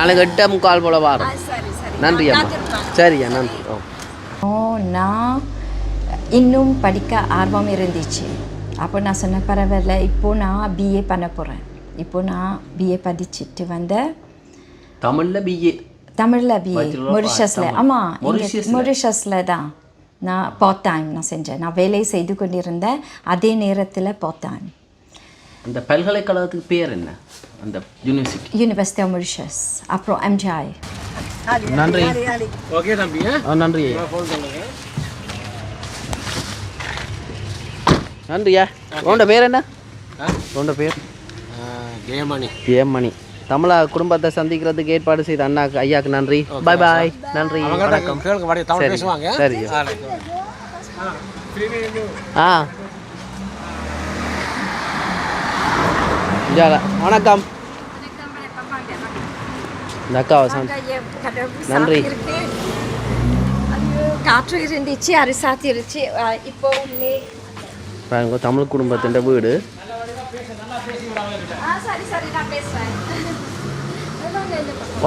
நாளைக்கு எட்டே முக்கால் போல் வாரம். நன்றி அம்மா. சரியா நன்றி. ஓ. ஓ நான் இன்னும் படிக்க ஆர்வம் இருந்துச்சு. அப்போ நான் சொன்ன பரவாயில்ல இப்போ நான் பிஏ பண்ண போகிறேன் இப்போ நான் பிஏ படிச்சுட்டு வந்தேன் தமிழில் பிஏ தமிழில் பிஏ மொரிஷஸில் ஆமாம்? மொரிஷஸில் தான். நான் பார்ட் டைம் நான் செஞ்சேன். நான் வேலை செய்து கொண்டிருந்தேன் அதே நேரத்தில் பார்ட் டைம் அந்த பல்கலைக்கழகத்துக்கு பேர் என்ன? அந்த யூனிவர்சிட்டி யூனிவர்சிட்டி ஆஃப் மொரிஷஸ் அப்புறம் எம்ஜிஐ நன்றி. ஓகே தம்பி நன்றி. நன்றியா உன்னோட பேர் என்ன? உன்னோட பேர்? ஜெயமணி. ஏம் மணி தமிழா குடும்பத்தை சந்திக்கிறதுக்கு ஏற்பாடு செய்த அண்ணாக்கு ஐயாக்கு நன்றி. பாய் பாய் நன்றி. வணக்கம். சரி. சரி. ஆ. ஜாலா வணக்கம் இந்த அக்காவை நன்றி. காற்று இருந்துச்சு அது சாத்திருச்சு இப்போ பாருங்க தமிழ் குடும்பத்தின் வீடு.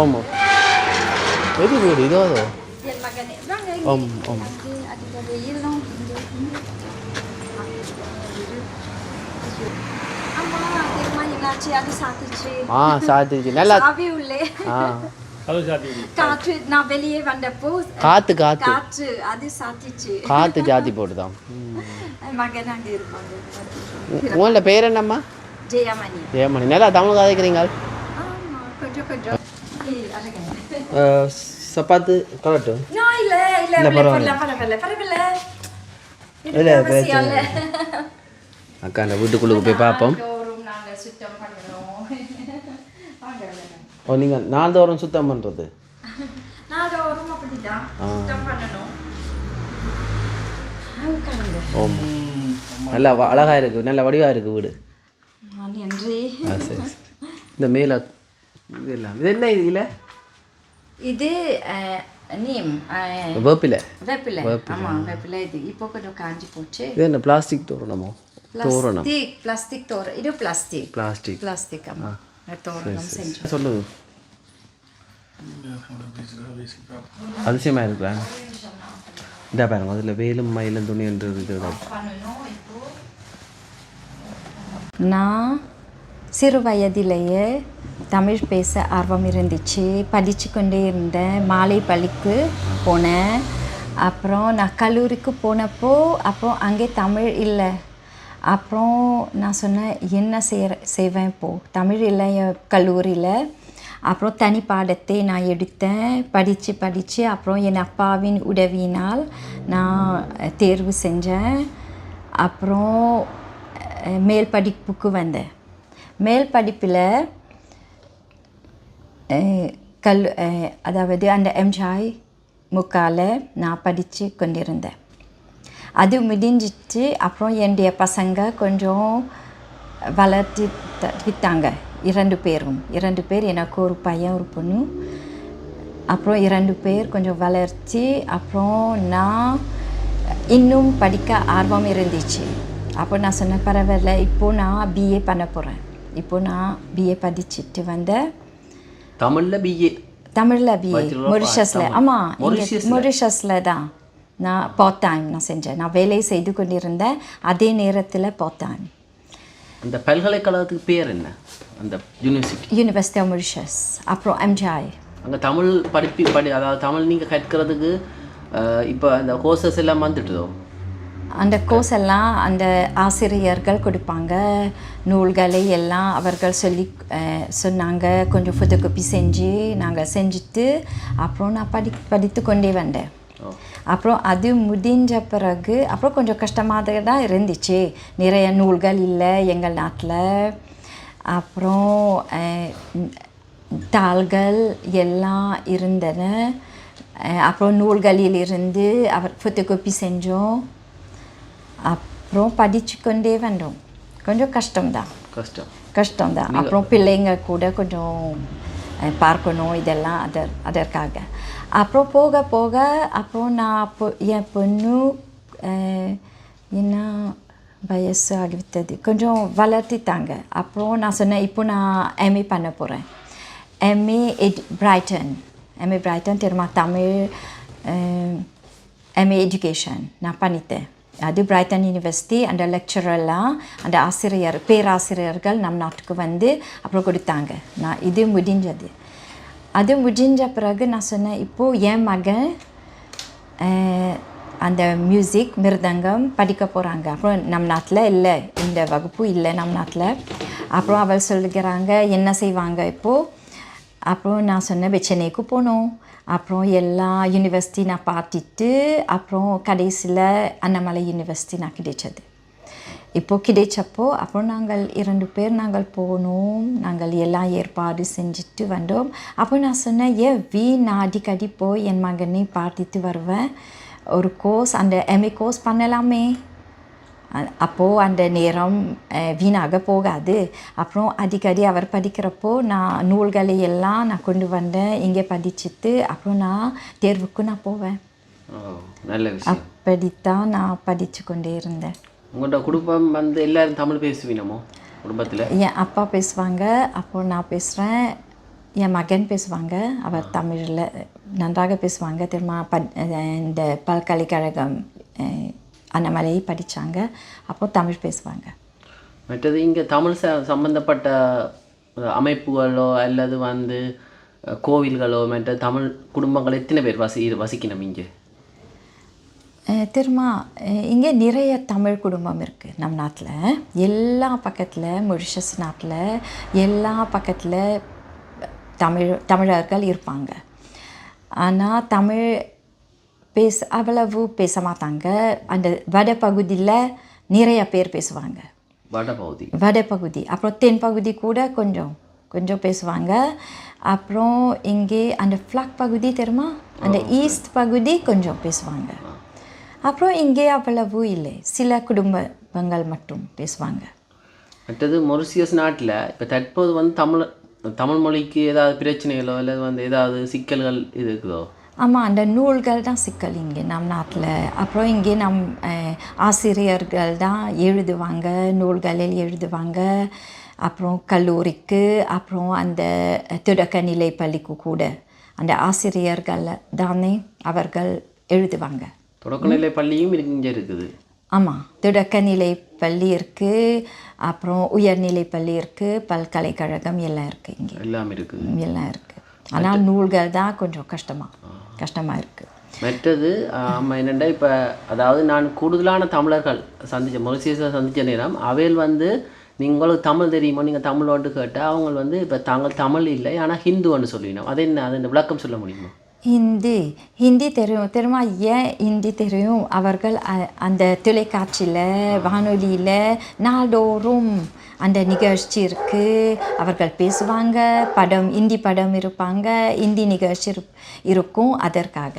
ஆமாம் எது வீடு? இதோ அதோ என் மகனே வாங்க ஆம் ஆம் அது அது வெயிலும் ஆமா அது சாத்திச்சு ஆ சாத்திச்சு நல்லா சாவி உள்ளே ஆ காற்று நான் வெளியே வந்தப்போ காத்து காத்து காற்று அது சாத்திச்சு காத்து ஜாதி போட்டுதான் என் மகன் அங்கே இருப்பாங்க உங்களோட பேர் என்னம்மா ஜெயமணி ஏமணி நல்லா தமிழ் கதைக்கிறீங்க கொஞ்சம் கொஞ்சம். சப்பாத்து கலட்டு No, இல்ல இல்ல இல்ல, இல்ல பரவாயில்ல. இல்ல. அக்கா அந்த வீட்டுக்குள்ளுக்கு போய் பார்ப்போம் சுத்தம் பண்ணணும். ஓ நீங்கள் நாள்தோறும் சுத்தம் பண்ணுறது நாள்தோறும் அப்படிதான் சுத்தம் பண்ணணும். நல்லா வ- அழகா இருக்கு. நல்ல வடிவா இருக்கு வீடு. நன்றி. சரி. இந்த மேலே இது எல்லாம் இது என்ன இது இல்லை இது நீம் வேப்பிலை. வேப்பிலை. ஆமா வேப்பிலை இது. இப்போ கொஞ்சம் காஞ்சி போச்சு. இது என்ன பிளாஸ்டிக் தோரணமோ? தோரணம் பிளாஸ்டிக் தோர இது பிளாஸ்டிக் பிளாஸ்டிக் பிளாஸ்டிக் ஆமா தோரணம் செஞ்சு சொல்லு அதிசயமாக இருக்கிறேன் இந்த பாருங்க அதில் வேலும் மயிலும் துணி என்று இது நான் சிறு வயதிலேயே தமிழ் பேச ஆர்வம் இருந்துச்சு படித்து கொண்டே இருந்தேன் மாலை பள்ளிக்கு போனேன் அப்புறம் நான் கல்லூரிக்கு போனப்போ அப்புறம் அங்கே தமிழ் இல்லை அப்புறம் நான் சொன்னேன் என்ன செய்ய செய்வேன் இப்போது தமிழ் இல்லை கல்லூரியில் அப்புறம் தனி பாடத்தை நான் எடுத்தேன். படித்து படித்து அப்புறம் என் அப்பாவின் உதவியினால் நான் தேர்வு செஞ்சேன். அப்புறம் மேல் படிப்புக்கு வந்தேன். மேல் படிப்பில் கல் அதாவது அந்த எம்ஜாய் முக்கால நான் படித்து கொண்டிருந்தேன். அது முடிஞ்சிட்டு அப்புறம் என்னுடைய பசங்க கொஞ்சம் வளர்த்தி விட்டாங்க இரண்டு பேரும். இரண்டு பேர் எனக்கு ஒரு பையன் ஒரு பொண்ணு. அப்புறம் இரண்டு பேர் கொஞ்சம் வளர்ச்சி. அப்புறம் நான் இன்னும் படிக்க ஆர்வம் இருந்துச்சு. அப்போ நான் சொன்னேன் பரவாயில்ல இப்போ நான் பிஏ பண்ண போகிறேன் இப்போ நான் பிஏ படிச்சுட்டு வந்தேன் தமிழில் பிஏ தமிழில் பிஏ மொரிஷஸில் ஆமாம்? மொரிஷஸில் தான். நான் பார்ட் டைம் நான் செஞ்சேன். நான் வேலை செய்து கொண்டிருந்தேன் அதே நேரத்தில் பார்ட் டைம் அந்த பல்கலைக்கழகத்துக்கு பேர் என்ன? அந்த யூனிவர்சிட்டி யூனிவர்சிட்டி ஆஃப் மொரிஷஸ் அப்புறம் எம்ஜிஐ அங்கே தமிழ் படிப்பி படி அதாவது தமிழ் நீங்கள் கற்கிறதுக்கு இப்போ அந்த கோர்சஸ் எல்லாம் வந்துட்டுதோ? அந்த கோர்ஸ் எல்லாம் அந்த ஆசிரியர்கள் கொடுப்பாங்க. நூல்களை எல்லாம் அவர்கள் சொல்லி சொன்னாங்க. கொஞ்சம் ஃபோட்டோகாப்பி செஞ்சு நாங்கள் செஞ்சுட்டு அப்புறம் நான் படி படித்து கொண்டே வந்தேன் அப்புறம் அது முடிஞ்ச பிறகு அப்புறம் கொஞ்சம் கஷ்டமாக தான் இருந்துச்சு. நிறைய நூல்கள் இல்லை எங்கள் நாட்டில். அப்புறம் தாள்கள் எல்லாம் இருந்தன. அப்புறம் நூல்களில் இருந்து அவர் ஃபோட்டோகாப்பி செஞ்சோம். அப்புறம் படித்து கொண்டே வந்தோம். கொஞ்சம் கஷ்டம்தான். கஷ்டம். கஷ்டம்தான். அப்புறம் பிள்ளைங்க கூட கொஞ்சம் பார்க்கணும் இதெல்லாம் அதர் அதற்காக. அப்புறம் போக போக அப்புறம் நான் அப்போ என் பொண்ணு என்ன வயசு ஆகிவிட்டது? கொஞ்சம் வளர்த்திட்டாங்க. அப்புறம் நான் சொன்னேன் இப்போ நான் எம்ஏ பண்ண போகிறேன் MA at Brighton MA Brighton திரும்ப தமிழ் எம்ஏ எஜுகேஷன் நான் பண்ணிட்டேன். அது பிரைட்டன் யூனிவர்சிட்டி அந்த லெக்சரெல்லாம் அந்த ஆசிரியர் பேராசிரியர்கள் நம் நாட்டுக்கு வந்து அப்புறம் கொடுத்தாங்க. நான் இது முடிஞ்சது. அது முடிஞ்ச பிறகு நான் சொன்னேன் இப்போது என் மகன் அந்த மியூசிக் மிருதங்கம் படிக்க போகிறாங்க அப்புறம் நம் நாட்டில் இல்லை இந்த வகுப்பு இல்லை நம் நாட்டில். அப்புறம் அவள் சொல்லுகிறாங்க என்ன செய்வாங்க இப்போது அப்புறம் நான் சொன்னேன் சென்னைக்கு போனோம் அப்புறம் எல்லா யூனிவர்சிட்டி நான் பார்த்துட்டு அப்புறம் கடைசியில் அண்ணாமலை யூனிவர்சிட்டி நான் கிடைச்சது. இப்போ கிடைச்சப்போ அப்புறம் நாங்கள் இரண்டு பேர் நாங்கள் போனோம். நாங்கள் எல்லாம் ஏற்பாடு செஞ்சுட்டு வந்தோம். அப்போ நான் சொன்னேன் ஏன் வீ நான் அடிக்கடி போய் என் மகனை பார்த்துட்டு வருவேன் ஒரு கோர்ஸ் அந்த எம்ஏ கோர்ஸ் பண்ணலாமே. அப்போது அந்த நேரம் வீணாக போகாது. அப்புறம் அடிக்கடி அவர் படிக்கிறப்போ நான் நூல்களை எல்லாம் நான் கொண்டு வந்தேன். இங்கே படிச்சுட்டு அப்புறம் நான் தேர்வுக்கு நான் போவேன். அப்படித்தான் நான் படித்து கொண்டே இருந்தேன். உங்களோட குடும்பம் வந்து எல்லாரும் தமிழ் பேசுவீனமோ குடும்பத்தில்? என் அப்பா பேசுவாங்க அப்போ நான் பேசுகிறேன் என் மகன் பேசுவாங்க அவர் தமிழில் நன்றாக பேசுவாங்க. திரும்ப பட் இந்த பல்கலைக்கழகம் அஹ், அண்ணாமலை படித்தாங்க அப்போ தமிழ் பேசுவாங்க. மற்றது இங்கே தமிழ் ச சம்பந்தப்பட்ட அஹ், அமைப்புகளோ அல்லது வந்து கோவில்களோ மற்ற தமிழ் குடும்பங்கள் எத்தனை பேர் வசி வசிக்கணும் இங்கே? அஹ், இங்கே நிறைய தமிழ் குடும்பம் இருக்குது நம் நாட்டில். எல்லா பக்கத்தில் மொரிஷஸ் நாட்டில் எல்லா பக்கத்தில் தமிழ் தமிழர்கள் இருப்பாங்க. ஆனால் தமிழ் பேச அவ்வளவு பேச மாட்டாங்க. அந்த வட பகுதியில் நிறைய பேர் பேசுவாங்க. வடபகுதி. வடபகுதி. அப்புறம் தென்பகுதி கூட கொஞ்சம் கொஞ்சம் பேசுவாங்க. அப்புறம் இங்கே அந்த ஃப்ளாக் பகுதி தெரியுமா? அந்த ஈஸ்ட் பகுதி கொஞ்சம் பேசுவாங்க. அப்புறம் இங்கே அவ்வளவு இல்லை. சில குடும்பங்கள் மட்டும் பேசுவாங்க. மற்றது மொரிசியஸ் நாட்டில் இப்போ தற்போது வந்து தமிழ் தமிழ் மொழிக்கு ஏதாவது பிரச்சனைகளோ அல்லது வந்து ஏதாவது சிக்கல்கள் இருக்குதோ? ஆமாம் அந்த நூல்கள் தான் சிக்கல் இங்கே நம் நாட்டில். அப்புறம் இங்கே நம் ஆசிரியர்கள் தான் எழுதுவாங்க நூல்களில் எழுதுவாங்க. அப்புறம் கல்லூரிக்கு அப்புறம் அந்த தொடக்க நிலை பள்ளிக்கு கூட அந்த ஆசிரியர்கள் தானே அவர்கள் எழுதுவாங்க. தொடக்கநிலை பள்ளியும் இங்கே இருக்குது. ஆமாம் தொடக்க நிலை பள்ளி இருக்குது அப்புறம் உயர்நிலை பள்ளி இருக்குது பல்கலைக்கழகம் எல்லாம் இருக்குது இங்கே. எல்லாம் இருக்குது எல்லாம் இருக்குது ஆனால் நூல்கள் தான் கொஞ்சம் கஷ்டமாக கஷ்டமாக இருக்குது மற்றது ஆமாம் என்னென்னா இப்போ அதாவது நான் கூடுதலான தமிழர்கள் சந்திச்ச மொரிசியஸை சந்திச்ச நேரம் அவையில் வந்து உங்களுக்கு தமிழ் தெரியுமோ நீங்கள் தமிழோட்டு கேட்டால் அவங்க வந்து இப்போ தாங்கள் தமிழ் இல்லை ஆனால் ஹிந்துன்னு சொல்லிடணும் அது என்ன அது விளக்கம் சொல்ல முடியுமா? ஹிந்தி ஹிந்தி தெரியும். தெரியுமா? ஏன் ஹிந்தி தெரியும்? அவர்கள் அந்த தொலைக்காட்சியில் வானொலியில் நாடோறும் அந்த நிகழ்ச்சி இருக்குது அவர்கள் பேசுவாங்க படம் இந்தி படம் இருப்பாங்க இந்தி நிகழ்ச்சி இருக்கும் அதற்காக.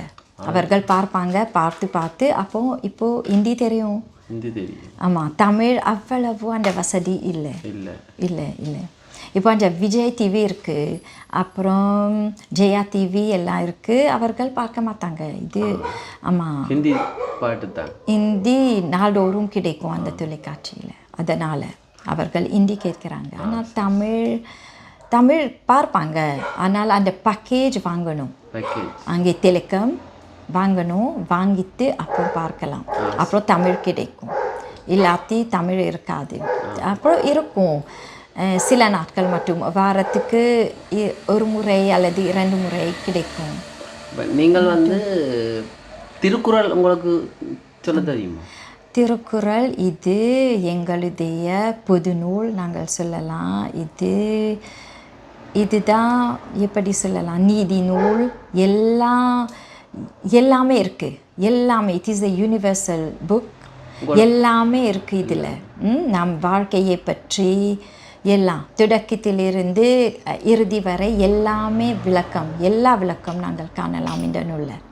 அவர்கள் பார்ப்பாங்க பார்த்து பார்த்து அப்போ இப்போது ஹிந்தி தெரியும். ஹிந்தி தெரியும். ஆமாம் தமிழ் அவ்வளவு அந்த வசதி இல்லை. இல்லை. இல்லை இல்லை. இப்போ அந்த விஜய் டிவி இருக்குது அப்புறம் ஜெயா டிவி எல்லாம் இருக்குது அவர்கள் பார்க்க மாட்டாங்க. இது ஆமாம் ஹிந்தி பாட்டு தான். ஹிந்தி நாள்தோறும் கிடைக்கும் அந்த தொலைக்காட்சியில். அதனால் அவர்கள் ஹிந்தி கேட்குறாங்க. ஆனால் தமிழ் தமிழ் பார்ப்பாங்க. ஆனால் அந்த பேக்கேஜ் வாங்கணும். அங்கே டெலிகாம் வாங்கணும் வாங்கிட்டு அப்புறம் பார்க்கலாம். அப்புறம் தமிழ் கிடைக்கும். இல்லாட்டி தமிழ் இருக்காது. அப்புறம் இருக்கும். சில நாட்கள் மட்டும் வாரத்துக்கு ஒரு முறை அல்லது இரண்டு முறை கிடைக்கும். நீங்கள் வந்து திருக்குறள் உங்களுக்கு சொல்ல தெரியுமா? திருக்குறள் இது எங்களுடைய பொது நூல் நாங்கள் சொல்லலாம். இது இதுதான் எப்படி சொல்லலாம்? நீதி நூல். எல்லாம் எல்லாமே இருக்குது எல்லாமே it is a universal book எல்லாமே இருக்குது இதில். நம் வாழ்க்கையை பற்றி எல்லாம் தொடக்கத்திலிருந்து இறுதி வரை எல்லாமே விளக்கம் எல்லா விளக்கம் நாங்கள் காணலாம் இந்த நூலில்.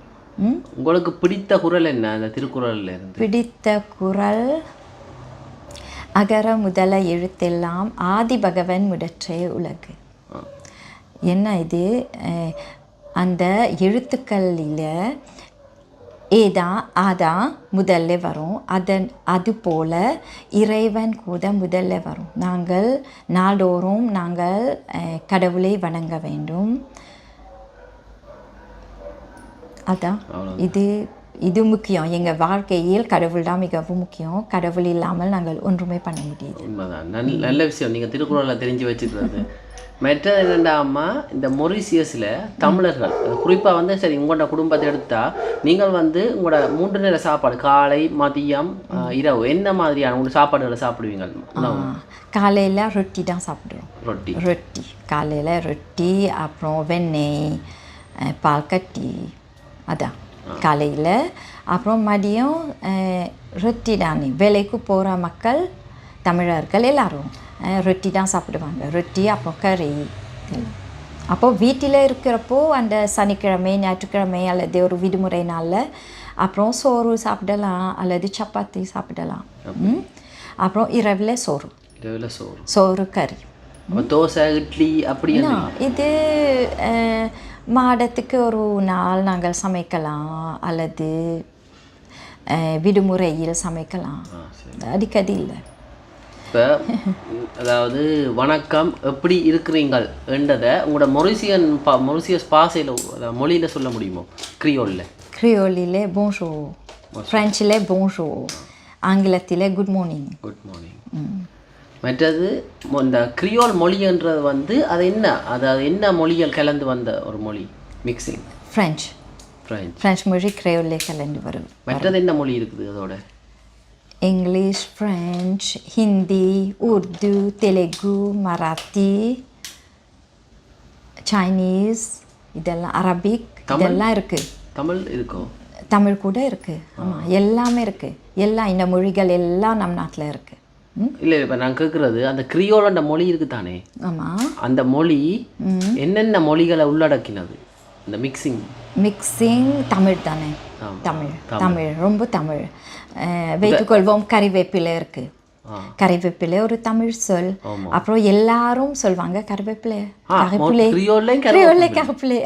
உங்களுக்கு பிடித்த குறள் என்ன? அந்த திருக்குறள்ல இருந்து. பிடித்த குரல் அகர முதல எழுத்தெல்லாம் ஆதி பகவன் முதற்றே உலகு. என்ன இது? அந்த எழுத்துக்களில் ஏதா ஆதா முதல்ல வரும். அதன் அது போல இறைவன் கூட முதல்ல வரும். நாங்கள் நாள்தோறும் நாங்கள் கடவுளை வணங்க வேண்டும். அதான். இது இது முக்கியம். எங்கள் வாழ்க்கையில் கடவுள் தான் மிகவும் முக்கியம். கடவுள் இல்லாமல் நாங்கள் ஒன்றுமே பண்ண முடியாது. உண்மைதான். நல்ல நல்ல விஷயம். நீங்கள் திருக்குறளை தெரிஞ்சு வச்சுக்கிறது. மற்றது என்னண்டா அம்மா இந்த மொரிசியஸில் தமிழர்கள் குறிப்பாக வந்து சரி உங்களோட குடும்பத்தை எடுத்தா நீங்கள் வந்து உங்களோட மூன்று நேர சாப்பாடு காலை மதியம் இரவு என்ன மாதிரியான உங்களோட சாப்பாடுகளை சாப்பிடுவீங்க? காலையில் ரொட்டி தான் சாப்பிடுவோம். ரொட்டி. ரொட்டி. காலையில் ரொட்டி அப்புறம் வெண்ணெய் பால் கட்டி அதான். காலையில். அப்புறம் மதியம் ரொட்டி தானே. வேலைக்கு போகிற மக்கள் தமிழர்கள் எல்லாரும் ரொட்டி தான் சாப்பிடுவாங்க. ரொட்டி அப்புறம் கறி. இதெல்லாம். அப்போ வீட்டில் இருக்கிறப்போ அந்த சனிக்கிழமை ஞாயிற்றுக்கிழமை அல்லது ஒரு விடுமுறை நாளில் அப்புறம் சோறு சாப்பிடலாம் அல்லது சப்பாத்தி சாப்பிடலாம். அப்புறம் இரவில் சோறு. இரவில் சோறு. சோறு கறி. தோசை இட்லி அப்படி என்ன? இது மாதத்துக்கு ஒரு நாள் நாங்கள் சமைக்கலாம் அல்லது விடுமுறையில் சமைக்கலாம். அடிக்கடி இல்லை. இப்போ அதாவது வணக்கம் எப்படி இருக்கிறீங்கள் என்றதை உங்களோட மொரிசியன் பா மொரிசியஸ் பாசையில் மொழியில் சொல்ல முடியுமோ? கிரியோலில். கிரியோலிலே போன்ஷோ ஃப்ரெஞ்சில் போன்ஷோ ஆங்கிலத்தில் குட் மார்னிங் குட் மற்றது இந்த கிரியோல் மொழின்றது வந்து அது என்ன? அதாவது என்ன மொழிகள் கலந்து வந்த ஒரு மொழி? மிக்சிங் ஃப்ரெஞ்ச் ஃப்ரெஞ்ச் ஃப்ரெஞ்ச் மொழி கிரையோலே கலந்து வரும். மற்றது என்ன மொழி இருக்குது அதோட? English French Hindi Urdu Telugu Marathi Chinese இதெல்லாம் அரபிக் இதெல்லாம் இருக்குது தமிழ் இருக்கோ? தமிழ் கூட இருக்குது ஆமாம் எல்லாமே இருக்குது எல்லாம் இந்த மொழிகள் எல்லாம் நம் நாட்டில் இருக்குது இல்லை இப்போ நான் கேட்குறது அந்த கிரியோல் மொழி இருக்குது தானே ஆமாம் அந்த மொழி என்னென்ன மொழிகளை உள்ளடக்கினது? இந்த மிக்சிங் மிக்சிங் தமிழ் தானே? ஆமா. தமிழ். தமிழ். ரொம்ப தமிழ். வைத்துக்கொள்வோம் கறிவேப்பிலை இருக்குது ஆ. கறிவேப்பிலை ஒரு தமிழ் சொல். ஆமா. அப்புறம் எல்லாரும் சொல்வாங்க கறிவேப்பிலை. கறிப்பிலை கிரியோல்லையும் கறிவேப்பிலை.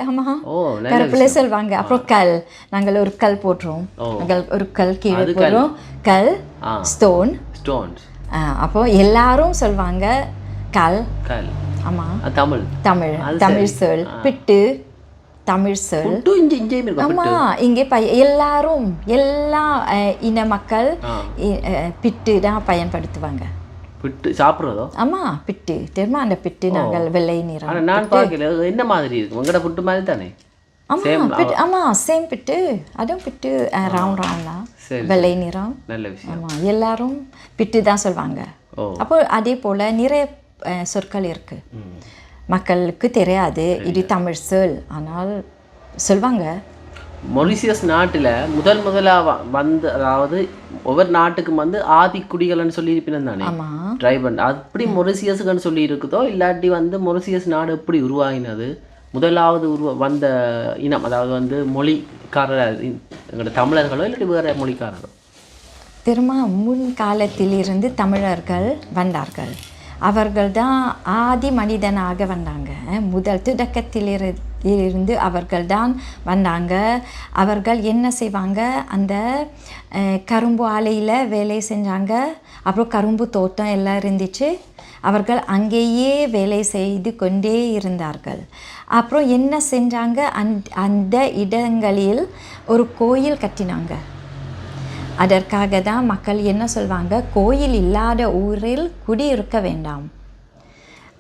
கறிப்பிலை சொல்வாங்க. அப்புறம் கல். நாங்கள் ஒரு கல் போட்டுருவோம். நாங்கள் ஒரு கல் கீழே. போடுறோம். கல் ஸ்டோன் ஸ்டோன்ஸ் அப்போ எல்லாரும் சொல்வாங்க கல். கல். ஆமாம் தமிழ். தமிழ். தமிழ். சொல். பிட்டு. தமிழ் சொல். புட்டு இஞ்சி இஞ்சையும் இருக்கும் ஆமா. இங்கே ப எல்லாரும் எல்லா இன மக்கள் பிட்டு தான் பயன்படுத்துவாங்க. பிட்டு சாப்பிட்றதோ? ஆமா பிட்டு. தெரியுமா அந்த பிட்டு நாங்கள் வெள்ளை நிறம் நான் பார்க்கல. என்ன மாதிரி இருக்கும் உங்களோட புட்டு மாதிரி தானே? ஆமா பிட்டு ஆமா சேம் பிட்டு. அதுவும் பிட்டு ரவுண்ட் ரவுண்டா சரி, வெள்ளை நிறம். நல்ல விஷயம். ஆமா எல்லாரும் பிட்டு தான் சொல்வாங்க. ஓ. அப்போ அதே போல நிறைய சொற்கள் இருக்கு. ம். மக்களுக்கு தெரியாது. இது தமிழ் சொல். ஆனால் சொல்வாங்க. மொரிசியஸ் நாட்டில் முதல் முதலாக வந்து அதாவது ஒவ்வொரு நாட்டுக்கும் வந்து ஆதி குடிகள்னு சொல்லி இருப்பினம் தானே? அப்படி மொரிசியஸுக்குன்னு சொல்லி இருக்குதோ இல்லாட்டி வந்து மொரிசியஸ் நாடு எப்படி உருவாகினது முதலாவது உருவ வந்த இனம் அதாவது வந்து மொழிக்காரர் எங்களோட தமிழர்களோ இல்லாட்டி வேறு மொழிக்காரரோ? திரும்ப முன் காலத்திலிருந்து தமிழர்கள் வந்தார்கள். அவர்கள் தான் ஆதி மனிதனாக வந்தாங்க. முதல் தொடக்கத்திலிரு- இருந்து அவர்கள் தான் வந்தாங்க. அவர்கள் என்ன செய்வாங்க? அந்த கரும்பு ஆலையில் வேலை செஞ்சாங்க. அப்புறம் கரும்பு தோட்டம் எல்லாம் இருந்துச்சு. அவர்கள் அங்கேயே வேலை செய்து கொண்டே இருந்தார்கள். அப்புறம் என்ன செஞ்சாங்க? அந் அந்த இடங்களில் ஒரு கோயில் கட்டினாங்க. அதற்காக தான் மக்கள் என்ன சொல்வாங்க? கோயில் இல்லாத ஊரில் குடியிருக்க வேண்டாம்.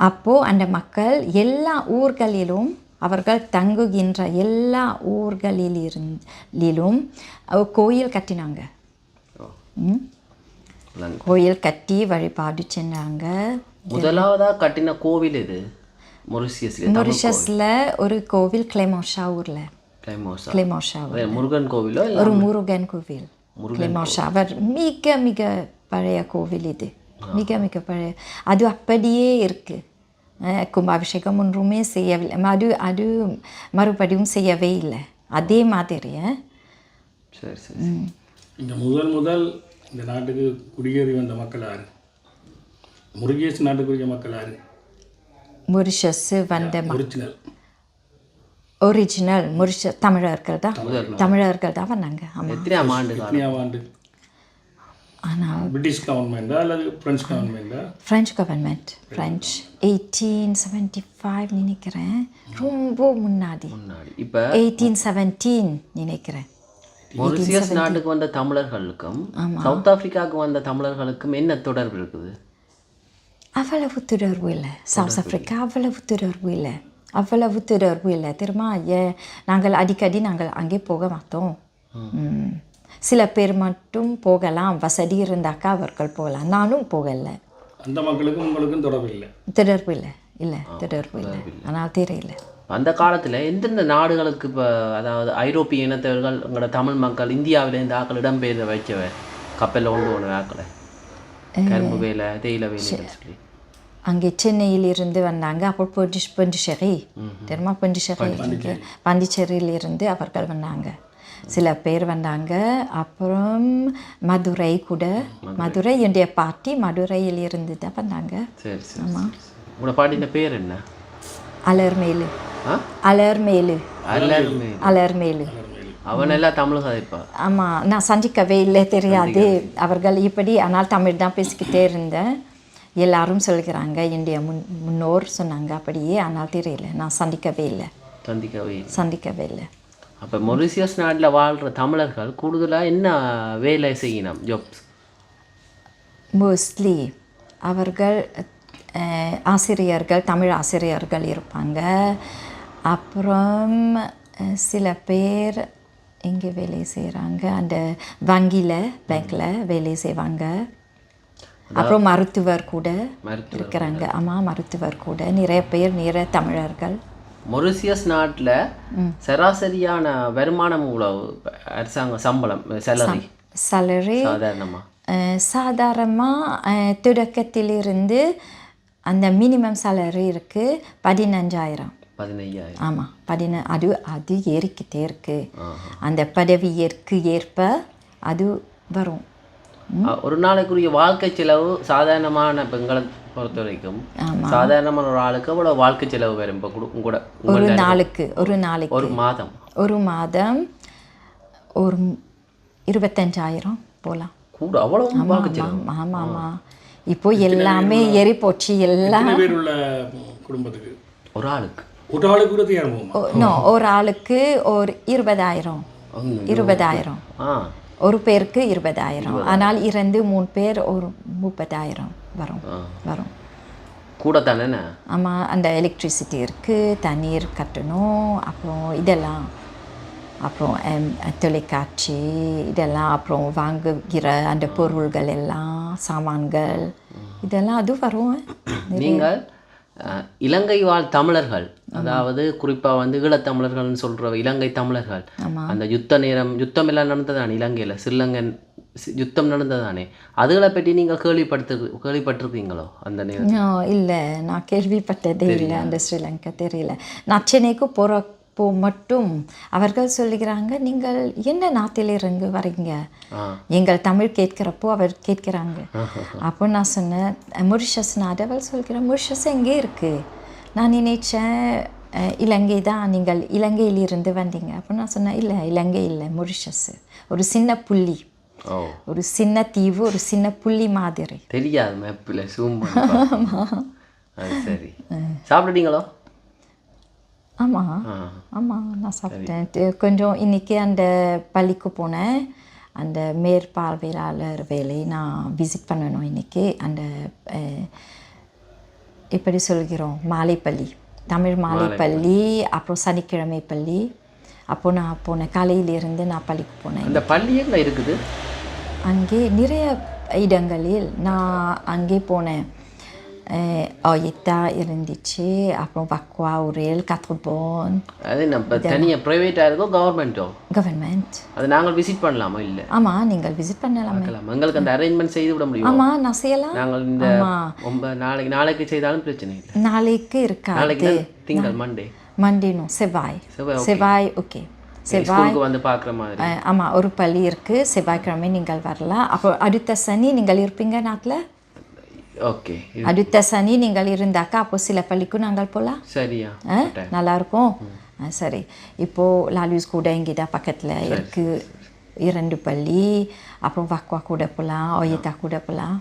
அப்போது அந்த மக்கள் எல்லா ஊர்களிலும் அவர்கள் தங்குகின்ற எல்லா ஊர்களிலிருந்திலும் கோயில் கட்டினாங்க. கோயில் கட்டி வழிபாடு செஞ்சாங்க. முதலாவதாக கட்டின கோவில் இது மொரிஷஸில் ஒரு கோவில் கிளெமோஷா ஊரில். கிளெமோஷா முருகன் கோவிலோ ஒரு முருகன் கோவில். கிளெமோஷா அவர் மிக மிக பழைய கோவில் இது. மிக மிக பழைய. அது அப்படியே இருக்கு. கும்பாபிஷேகம் ஒன்றுமே செய்யவில்லை. அது அது மறுபடியும் செய்யவே இல்லை. அதே மாதிரி அஹ். சரி சரி. இந்த முதல் முதல் இந்த நாட்டுக்கு குடியேறி வந்த மக்கள் யாரு? முருகேசு நாட்டுக்குரிய மக்கள் யாரு? மொரிஷஸ் வந்த ஒரிஜினல் ஒரிஜினல் முறிச்ச தமிழர்கள் தான். தமிழர்கள் தான். வந்தாங்க. ஆமாம் எத்தனையாம் ஆண்டு காலம்? எத்தனையாம் ஆண்டு? ஆனால் பிரிட்டிஷ் கவர்மெண்டா அல்லது French கவர்மெண்டா French government French eighteen seventy five நினைக்கிறேன். ரொம்ப முன்னாடி. முன்னாடி. இப்போ எயிட்டீன் செவன்டீன் நினைக்கிறேன். மொரிசியஸ் நாட்டுக்கு வந்த தமிழர்களுக்கும் சவுத் ஆப்பிரிக்காவுக்கு வந்த தமிழர்களுக்கும் என்ன தொடர்பு இருக்குது அவ்வளவு தொடர்பு இல்லை. சவுத் ஆஃப்ரிக்கா அவ்வளவு தொடர்பு இல்லை. அவ்வளவு தொடர்பு இல்லை. திரும்ப ஏ நாங்கள் அடிக்கடி நாங்கள் அங்கே போக மாட்டோம். சில பேர் மட்டும் போகலாம். வசதி இருந்தாக்கா அவர்கள் போகலாம். நானும் போகலை. அந்த மக்களுக்கும் உங்களுக்கும் தொடர்பு இல்லை. தொடர்பு இல்லை. இல்லை தொடர்பு இல்லை. ஆனால் தெரியல அந்த காலத்தில் எந்தெந்த நாடுகளுக்கு இப்போ அதாவது ஐரோப்பிய இனத்தவர்கள் உங்களோட தமிழ் மக்கள் இந்தியாவிலேருந்து ஆக்கள் இடம்பெயர்ந்து வைக்கவ கப்பலில் கொண்டு போன ஆக்களை. கரும்பு வேலை தேயிலை வேலைன்னு சொல்லி. அங்கே சென்னையிலிருந்து வந்தாங்க. அப்புறம் பொண்டி பொண்டிச்சேரி தெரியுமா பொண்டிச்சேரி. பாண்டிச்சேரியிலிருந்து அவர்கள் வந்தாங்க. சில பேர் வந்தாங்க. அப்புறம் மதுரை கூட. மதுரை. என்னுடைய பாட்டி மதுரையில் இருந்து தான் வந்தாங்க. சரி உங்களோட பாட்டின பேர் என்ன? அலர்மேலு. அலர்மேலு. அலர்மேலு. அவன் எல்லாம் தமிழ் கதைப்பா ஆமாம் நான் சந்திக்கவே இல்லை தெரியாது. அவர்கள் இப்படி ஆனால் தமிழ் தான் பேசிக்கிட்டே இருந்தேன். எல்லாரும் சொல்கிறாங்க என்னுடைய முன் முன்னோர் சொன்னாங்க அப்படியே ஆனால் தெரியல. நான் சந்திக்கவே இல்லை. சந்திக்கவே இல்லை. சந்திக்கவே இல்லை. அப்போ மொரிசியஸ் நாட்டில் வாழ்கிற தமிழர்கள் கூடுதலாக என்ன வேலை செய்யணும்? ஜாப்ஸ் மோஸ்ட்லி அவர்கள் ஆசிரியர்கள் தமிழ் ஆசிரியர்கள் இருப்பாங்க. அப்புறம் சில பேர் எங்கே வேலை செய்கிறாங்க அந்த வங்கியில் பேங்க்கில் வேலை செய்வாங்க. அப்புறம் மருத்துவர் கூட இருக்கிறாங்க. ஆமாம் மருத்துவர் கூட. நிறைய பேர் நிறைய தமிழர்கள். மொரிசியஸ் நாட்டில் சராசரியான வருமானம் இப்ப அரசாங்க சம்பளம் சேலரி salary சாதாரணமாக சாதாரணமாக தொடக்கத்திலிருந்து அந்த மினிமம் salary இருக்குது பதினஞ்சாயிரம். பதினையாயிரம். ஆமாம் பதின அது அது ஏறிக்கிட்டே இருக்கு. அந்த பதவியேற்கு ஏற்ப அது வரும். ஒரு நாளைக்குரிய வாழ்க்கை செலவு சாதாரணமான பெண்களை பொறுத்த வரைக்கும் சாதாரணமான ஒரு ஆளுக்கு அவ்வளோ வாழ்க்கை செலவு வரும்? இப்போ கூட ஒரு நாளுக்கு ஒரு நாளைக்கு. ஒரு மாதம். ஒரு மாதம் ஒரு இருபத்தஞ்சாயிரம் போகலாம் கூட அவ்வளோ ஆமாம் ஆமாம் இப்போ எல்லாமே ஏறி போச்சு எல்லாம் எத்தனை பேர் உள்ள குடும்பத்துக்கு. ஒரு ஆளுக்கு. ஒரு ஆளுக்கு நோ ஒரு ஆளுக்கு ஒரு இருபதாயிரம். இருபதாயிரம். ஒரு பேருக்கு இருபதாயிரம். ஆனால் இரண்டு மூணு பேர் ஒரு முப்பதாயிரம் வரும் வரும். கூட தானே ஆமாம் அந்த எலக்ட்ரிசிட்டி இருக்குது தண்ணீர் கட்டணும் அப்புறம் இதெல்லாம் அப்புறம் தொலைக்காட்சி இதெல்லாம் அப்புறம் வாங்குகிற அந்த பொருள்கள் எல்லாம் சாமான்கள் இதெல்லாம் அது வரும். நீங்கள் இலங்கை வாழ் தமிழர்கள் அதாவது குறிப்பாக வந்து ஈழத்தமிழர்கள்னு சொல்கிற இலங்கை தமிழர்கள் அந்த யுத்த நேரம் யுத்தம் எல்லாம் நடந்ததானே இலங்கையில்? ஸ்ரீலங்கன் யுத்தம் நடந்ததானே? அதுகளை பற்றி நீங்கள் கேள்விப்படுத்து கேள்விப்பட்டிருக்கீங்களோ அந்த நேரம் இல்லை. நான் கேள்விப்பட்டதே இல்லை அந்த ஸ்ரீலங்கா தெரியல. நான் சென்னைக்கு போகிறப்போ மட்டும் அவர்கள் சொல்லுகிறாங்க நீங்கள் என்ன நாட்டிலிருந்து வரீங்க? எங்கள் தமிழ் கேட்கிறப்போ அவர் கேட்கிறாங்க. அப்போ நான் சொன்னேன் மொரிஷஸ் நாடு அவர் சொல்கிறேன் மொரிஷஸ் எங்கே இருக்குது நான் நினைச்சேன் இலங்கை தான் நீங்கள் இலங்கையிலிருந்து வந்தீங்க. அப்போ நான் சொன்னேன் இல்லை இலங்கை இல்லை மொரிஷஸ் ஒரு சின்ன புள்ளி. ஒரு சின்ன தீவு ஒரு சின்ன புள்ளி மாதிரி. தெரியாது மேப்பில் அது சரி. சாப்பிட்டுட்டீங்களோ? ஆமாம் ஆமாம் நான் சாப்பிட்டேன். கொஞ்சம் இன்னைக்கு அந்த பள்ளிக்கு போனேன். அந்த மேற்பார்வையாளர் வேலை நான் விசிட் பண்ணணும் இன்னைக்கு. அந்த எப்படி சொல்கிறோம்? மாலைப்பள்ளி. தமிழ் மாலைப்பள்ளி. அப்புறம் சனிக்கிழமை பள்ளி. அப்போ நான் போனேன். காலையிலிருந்து நான் பள்ளிக்கு போனேன். அந்த பள்ளி எங்கே இருக்குது? அங்கே நிறைய இடங்களில் நான் அங்கே போனேன். ஒயத்தா இருந்துச்சு அப்புறம் வக்வா உரேல் கத்ருபோன் அது நம்ம தனியாக ப்ரைவேட்டாக இருக்கோ கவர்மெண்ட்டோ கவர்மெண்ட் அது நாங்கள் விசிட் பண்ணலாமா இல்லை ஆமாம் நீங்கள் விசிட் பண்ணலாமே எங்களுக்கு அந்த அரேஞ்ச்மெண்ட் செய்து விட முடியும் ஆமாம் நான் செய்யலாம் நாங்கள் இந்த நாளைக்கு நாளைக்கு செய்தாலும் பிரச்சனை இல்லை நாளைக்கு இருக்காது நாளைக்கு திங்கள் மண்டே மண்டேனும் செவ்வாய் செவ்வாய், ஓகே செவ்வாய் வந்து பார்க்குற மாதிரி ஆமாம் ஒரு பள்ளி இருக்குது செவ்வாய்க்கிழமை நீங்கள் வரலாம் அப்போ அடுத்த சனி நீங்கள் இருப்பீங்க நாட்டில் ஓகே அடுத்த சனி நீங்கள் இருந்தாக்கா அப்போ சில பள்ளிக்கும் நாங்கள் போகலாம் சரியா நல்லா இருக்கும் ஆ, சரி இப்போது லாலூஸ் கூட இங்கே பக்கத்தில் இருக்குது இரண்டு பள்ளி அப்புறம் வக்வா கூட போகலாம் ஒயத்தா கூட போகலாம்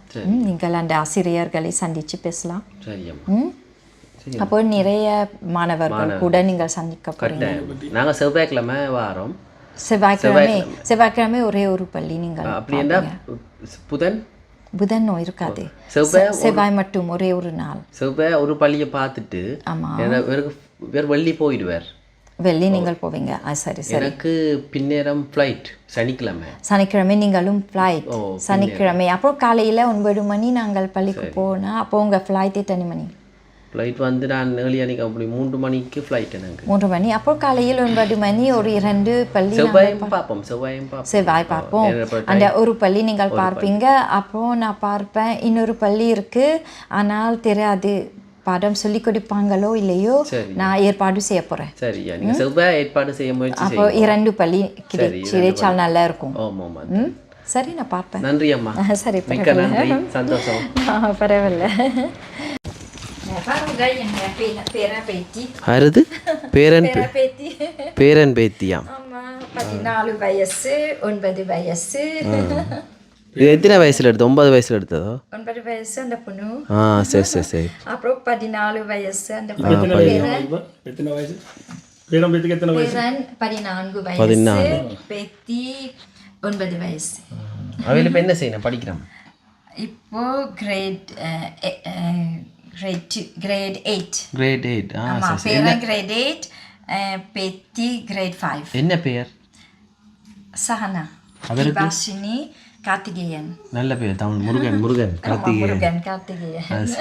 நீங்கள் அந்த ஆசிரியர்களை சந்தித்து பேசலாம் ம் அப்போ நிறைய மாணவர்கள் கூட நீங்கள் சந்திக்க போகிறீங்க நாங்கள் செவ்வாய்க்கிழமை வாரோம் செவ்வாய்க்கிழமை செவ்வாய்க்கிழமை ஒரே ஒரு பள்ளி நீங்கள் புதன் புதன் இருக்காது. செவ்வாய் மட்டும் ஒரே ஒரு நாள். செவ்வாய் ஒரு பள்ளியை பார்த்துட்டு ஆமாம் வேறு வள்ளி போயிடுவார். வெள்ளி நீங்கள் போவீங்க. ஆ சரி சரி. எனக்கு பின்னேரம் ஃப்ளைட் சனிக்கிழமை. சனிக்கிழமை நீங்களும் ஃப்ளைட் சனிக்கிழமை. அப்புறம் காலையில் ஒன்பது மணி நாங்கள் பள்ளிக்கு போனால் அப்போ உங்கள் ஃப்ளைட் எத்தனை மணி? ஃப்ளைட் வந்து நான் ஏழு அன்னைக்கு அப்படி மூன்று மணிக்கு ஃப்ளைட் எனக்கு. மூன்று மணி. அப்போ காலையில் ஒன்பது மணி ஒரு இரண்டு பள்ளி செவ்வாயும் பார்ப்போம் செவ்வாயும் பார்ப்போம். செவ்வாய் பார்ப்போம். அந்த ஒரு பள்ளி நீங்கள் பார்ப்பீங்க. அப்போ நான் பார்ப்பேன். இன்னொரு பள்ளி இருக்கு. ஆனால் தெரியாது பாடம் சொல்லி கொடுப்பாங்களோ இல்லையோ நான் ஏற்பாடு செய்ய போகிறேன் சரியா நீங்கள் செவ்வாய் ஏற்பாடு செய்ய முயற்சி அப்போ இரண்டு பள்ளி கிடை கிடைச்சால் நல்லா இருக்கும் ஆமாம் ஆமாம் ம்? சரி நான் பார்ப்பேன். நன்றி அம்மா சரி மிக்க நன்றி. சந்தோஷம். பரவாயில்ல. அருது? பேரன் பேரா பேத்தி. பேரன் பேத்தியாம் ஆமா பதினாலு வயசு ஒன்பது வயசு. இது எத்தனை வயசுல எடுத்து ஒன்பது வயசுல எடுத்ததோ? ஒன்பது வயசு அந்த பொண்ணு. ஆ சரி சரி சரி. அப்புறம் பதினாலு வயசு அந்த எத்தனை வயசு? பதினான்கு வயசு பேத்தி ஒன்பது வயசு. இப்போ என்ன செய்யணும் படிக்கிறான்? இப்போ grade grade grade eight grade eight ஆமா பேரன் கிரேட் எயிட் பேத்தி கிரேட் ஃபைவ் என்ன பெயர் சஹனா. வாஷினி கார்த்திகேயன். நல்ல பேர் தமிழ் முருகன் முருகன் கார்த்திகேயன். முருகன் கார்த்திகேயன்.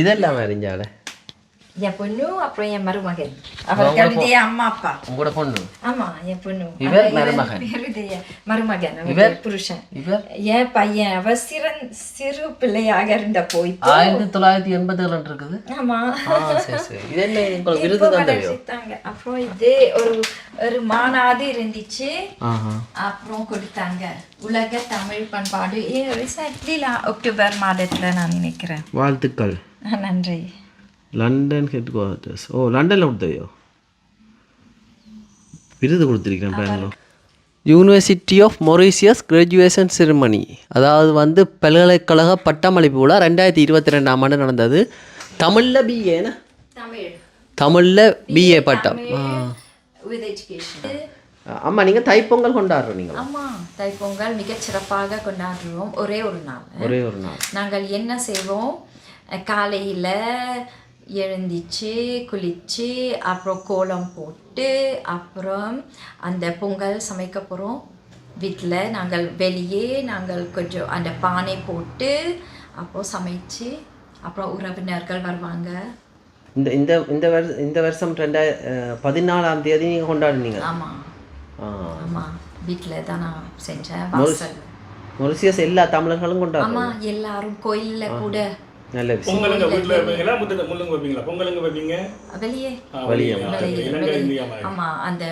இதெல்லாம் அறிஞ்சால என் பொண்ணு அப்புறம் என் மருமகன். அவர்களுடைய அம்மா அப்பா. உங்களோட பொண்ணு? ஆமா என் பொண்ணு. இவர் மருமகன். அவருடைய புருஷன். இவர்? என் பையன் அவ சிறன் சிறு பிள்ளையாக இருந்த போய் ஆயிரத்தி தொள்ளாயிரத்தி எண்பத்தி ஏழு இருக்குது ஆமா. ஆ சரி சரி. இது என்ன உங்களுக்கு விருது. அப்புறம் இது ஒரு ஒரு மாநாடு இருந்துச்சு. அப்புறம் கொடுத்தாங்க. உலக தமிழ் பண்பாடு. ரீசெண்ட்லி அக்டோபர் மாதத்துல நான் நினைக்கிறேன். வாழ்த்துக்கள். நன்றி. லண்டன் ஹெட் குவார்ட்டர்ஸ் ஓ லண்டனில் கொடுத்தவையோ விருது கொடுத்துருக்கேன் Bangalore university of Mauritius graduation ceremony அதாவது வந்து பல்கலைக்கழக பட்டமளிப்பு விழா ரெண்டாயிரத்தி இருபத்தி ரெண்டாம் ஆண்டு நடந்தது. தமிழில் பிஏனா தமிழ். தமிழில் பிஏ பட்டம். ஆ. வித் எஜுகேஷன் அம்மா நீங்கள் தைப்பொங்கல் கொண்டாடுறோம் நீங்கள்? ஆமா தைப்பொங்கல் மிகச் சிறப்பாக கொண்டாடுறோம். ஒரே ஒரு நாள். ஒரே ஒரு நாள். நாங்கள் என்ன செய்வோம்? காலையில எழுந்திச்சு குளிச்சு அப்புறம் கோலம் போட்டு அப்புறம் அந்த பொங்கல் சமைக்க போகிறோம் வீட்டில் நாங்கள் வெளியே நாங்கள் கொஞ்சம் அந்த பானை போட்டு அப்புறம் சமைச்சு அப்புறம் உறவினர்கள் வருவாங்க. இந்த இந்த இந்த வருஷ இந்த வருஷம் ரெண்டாய பதினாலாம் தேதி நீங்கள் கொண்டாடுனீங்க. ஆமாம் ஆமாம் வீட்டில் தான் நான் செஞ்சேன். மொரிசியஸ் எல்லா தமிழர்களும் கொண்டாடுறோம் ஆமாம் எல்லாரும் கோயிலில் கூட நல்ல விஷயம். பொங்கலுங்க வீட்டில் வைப்பீங்களா? முத்துங்க முள்ளுங்க வைப்பீங்களா? பொங்கலுங்க வைப்பீங்க? வெளியே. வெளியே. ஆமா அந்த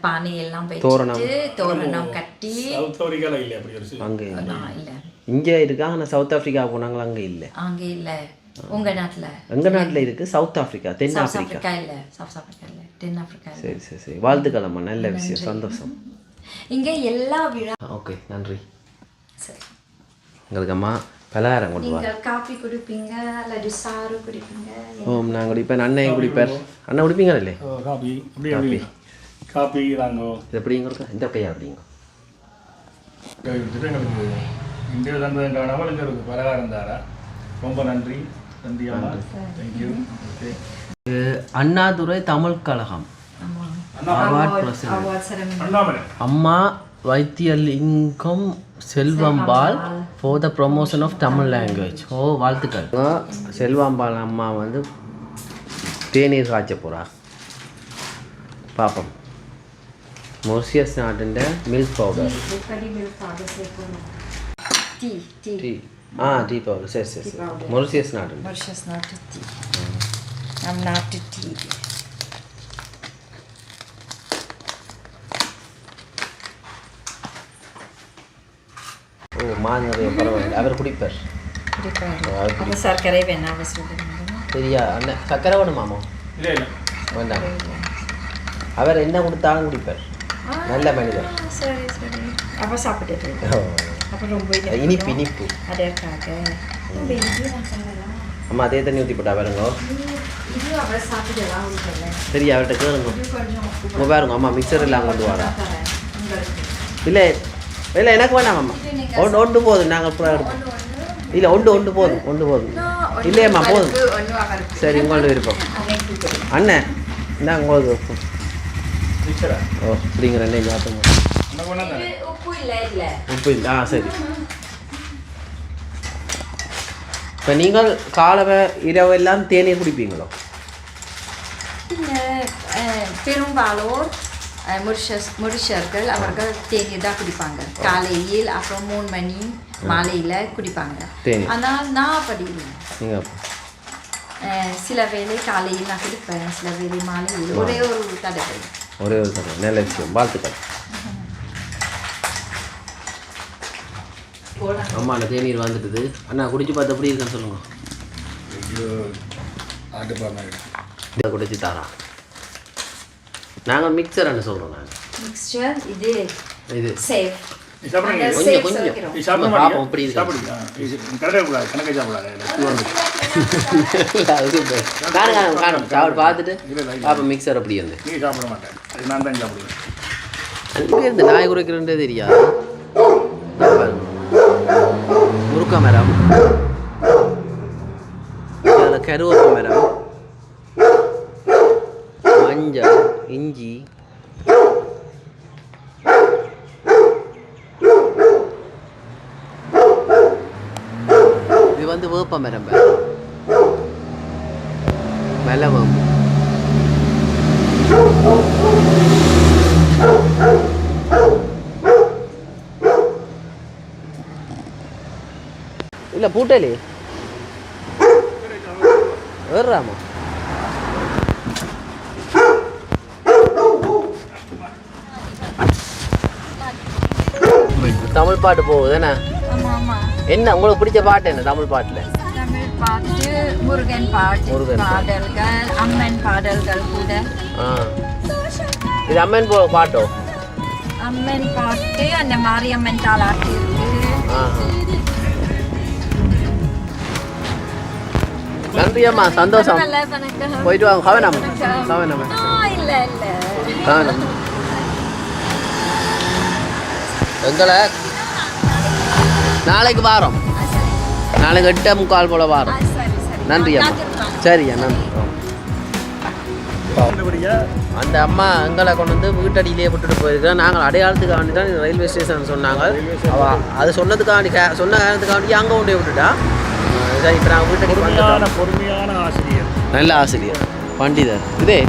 பானை எல்லாம் வச்சுட்டு தோரணம். கட்டி. சவுத் ஆப்பிரிக்கால இல்லை அப்படி ஒரு. அங்கே இல்ல. இங்கே இருக்கா? ஆனால் சவுத் ஆஃப்ரிக்கா போனாங்களா? அங்கே இல்லை. அங்க இல்ல. உங்க நாட்டுல? எங்கள் நாட்டில் இருக்குது சவுத் ஆஃப்ரிக்கா தென் ஆப்பிரிக்கா. ஆப்பிரிக்கா இல்ல. சவுத் ஆப்பிரிக்கா இல்ல. தென் ஆப்பிரிக்கா சரி சரி சரி. வாழ்த்துக்களம்மா நல்ல விஷயம். சந்தோஷம். இங்க எல்லா விழா ஓகே. நன்றி. சரி. உங்களுக்கு அம்மா பலகாரம் கொண்டு வா. நீங்கள் காபி குடிப்பீங்க அல்லது சாறு குடிப்பீங்க ஓம் நான் குடிப்பேன் அண்ணன் குடிப்பார். அண்ணன் குடிப்பீங்களா இல்லை ஓ, காபி. அப்படி அப்படி காபி நாங்கள் இது எப்படிங்க இருக்கா? இந்த கையா அப்படிங்க எங்களுக்கு இந்திய இங்கே இருக்கு பலகாரம் தாரா. ரொம்ப நன்றி. நன்றி அம்மா. Thank you okay Annadurai Tamil Kazhagam. Award அம்மா Vaithiyalingam Selvambal for the promotion of Tamil language ஓ வாழ்த்துக்கள். செல்வம்பால் அம்மா வந்து தேநீர் காய்ச்ச போகிறா பார்ப்போம் மொர்சியஸ் நாட்டுண்ட மில்க் பவுடர் டீ ஆ டீ பவுடர் சரி சரி மொரிசியஸ் நாட்டு Mauritius நாட்டு டீ நம் நாட்டு டீ ஓ மாநில பரவாயில்ல அவர் குடிப்பார். அப்போ சர்க்கரை வேணாம் சரியா அண்ணன் சக்கரை வேணுமாமோ இல்லை இல்லை. வேண்டாம். அவர் என்ன கொடுத்தாலும் குடிப்பார். நல்ல மனிதர். சரி சரி. அப்போ சாப்பிட்டு அப்போ ரொம்ப இனிப்பு இனிப்பு. அதற்காக அம்மா அதே தண்ணி ஊற்றி போட்டா பாருங்க. சரி அவர்கிட்ட கேளுங்க. கொஞ்சம் உங்க பாருங்க அம்மா மிக்சர் எல்லாம் கொண்டு வரா இல்லை இல்லை எனக்கு வேணாம் அம்மா ஒன்று ஒன்று போதும் நாங்கள் அப்புறம் எடுப்போம் இல்லை ஒன்று ஒன்று போதும் ஒன்று போதும். இல்லையம்மா போதும். சரி உங்களோட விருப்பம். அண்ணன் என்ன உங்களுக்கு விருப்பம். ஓ அப்படிங்கிற ரெண்டையும் தானே உப்பு இல்லை ஆ சரி. இப்போ நீங்கள் காலவை இரவு எல்லாம் தேநீர் குடிப்பீங்களோ? பின்ன முரிஷஸ் முரிஷர்கள் அவர்கள் தேநீர் தான் குடிப்பாங்க. காலையில் அப்புறம் மூணு மணி மாலையில் குடிப்பாங்க. தேநீர். ஆனால் நான் அப்படி இல்லை சில வேளை காலையில் நான் குடிப்பேன் சில வேளை மாலையில். ஒரே ஒரு தடவை. ஒரே ஒரு தடவை. நல்ல விஷயம். வாழ்த்துக்கள். அம்மா அந்த தேநீர் வந்துட்டுது. அண்ணா குடிச்சு பார்த்து எப்படி இருக்குன்னு சொல்லுங்க. குடிச்சு தாரா. நாங்கள் மிக்சர்னு சொல்கிறோம் நாங்கள் மிக்சர் இது இது சேஃப் கொஞ்சம் பாப்போம் காணும் காணும் சாப்பிட்டு பார்த்துட்டு பாப்பா மிக்சர் அப்படி இருந்து நீ சாப்பிட மாட்டேன் அது நான் தான் சாப்பிடுவேன் அங்கே இருந்து நாய் குறைக்கிறன்றே தெரியாது. முருக்க மரம் அதில் கருவேப்ப மரம் இஞ்சி. இது வந்து வேப்ப மரம்ப மலை வேம்பு. இல்லை பூட்டலே. பாட்டு போகுது என்ன? என்ன உங்களுக்கு பிடிச்ச பாட்டு என்ன தமிழ் பாட்டுல? தமிழ் பாட்டு முருகன் பாட்டு முருகன். பாடல்கள் அம்மன் பாடல்கள் கூட. இது அம்மன் போ பாட்டோ? அம்மன் பாட்டு அந்த மாரியம்மன் இருக்கு. நன்றி அம்மா சந்தோஷம். போயிட்டு வாங்க கவனம். கவனம். கவனம். எங்களை நாளைக்கு வாரோம். நாளைக்கு எட்டே முக்கால் போல வாரோம். ஆ, சரி சரி. நன்றி அம்மா. சரியா நன்றி. அந்த அம்மா எங்களை கொண்டு வந்து வீட்டடியிலேயே விட்டுட்டு போயிருக்கிறோம் நாங்கள் அடையாளத்துக்கு வேண்டி தான் ரயில்வே ஸ்டேஷன் சொன்னாங்க. அவ அது சொன்னதுக்காண்டி கே சொன்ன காரணத்துக்காண்டி அங்கே கொண்டு விட்டுட்டா. சரி இப்போ நாங்கள் வீட்டடி பொறுமையான ஆசிரியர். நல்ல ஆசிரியர். பண்டிதர். இதே.